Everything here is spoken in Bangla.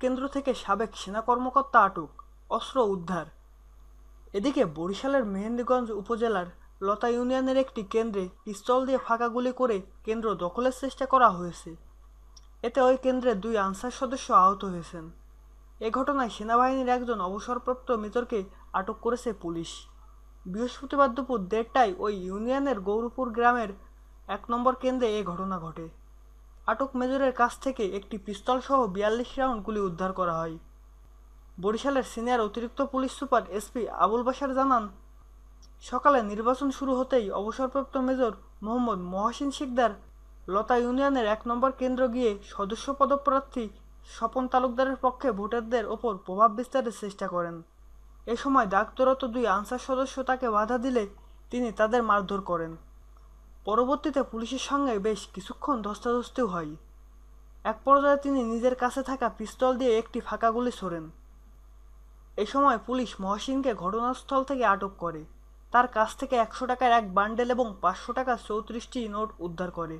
কেন্দ্র থেকে সাবেক সেনা কর্মকর্তা আটক, অস্ত্র উদ্ধার। এদিকে বরিশালের মেহেন্দিগঞ্জ উপজেলার লতা ইউনিয়নের একটি কেন্দ্রে পিস্তল দিয়ে ফাঁকা গুলি করে কেন্দ্র দখলের চেষ্টা করা হয়েছে। এতে ওই কেন্দ্রের দুই আনসার সদস্য আহত হয়েছেন। এ ঘটনায় সেনাবাহিনীর একজন অবসরপ্রাপ্ত মৃতকে আটক করেছে পুলিশ। বৃহস্পতিবার দুপুর দেড়টায় ওই ইউনিয়নের গৌরপুর গ্রামের এক নম্বর কেন্দ্রে এ ঘটনা ঘটে। আটক মেজরের কাছ থেকে একটি পিস্তল সহ বিয়াল্লিশ রাউন্ড গুলি উদ্ধার করা হয়। বরিশালের সিনিয়র অতিরিক্ত police super SP Abul Bashar জানান, সকালে নির্বাচন শুরু হতেই অবসরপ্রাপ্ত মেজর মোহাম্মদ মহাসিন শিকদার লতা ইউনিয়নের এক নম্বর কেন্দ্র গিয়ে সদস্য পদপ্রার্থী স্বপন তালুকদারের পক্ষে ভোটারদের ওপর প্রভাব বিস্তারের চেষ্টা করেন। এ সময় ডাক্তরত দুই আনসার সদস্য তাকে বাধা দিলে তিনি তাদের মারধর করেন। পরবর্তীতে পুলিশের সঙ্গে বেশ কিছুক্ষণ ধস্তাধস্তিও হয়। এক পর্যায়ে তিনি নিজের কাছে থাকা পিস্তল দিয়ে একটি ফাঁকা গুলি ছোড়েন। এ সময় পুলিশ মহসিনকে ঘটনাস্থল থেকে আটক করে। তার কাছ থেকে একশো টাকার এক বান্ডেল এবং পাঁচশো টাকার চৌত্রিশটি নোট উদ্ধার করে।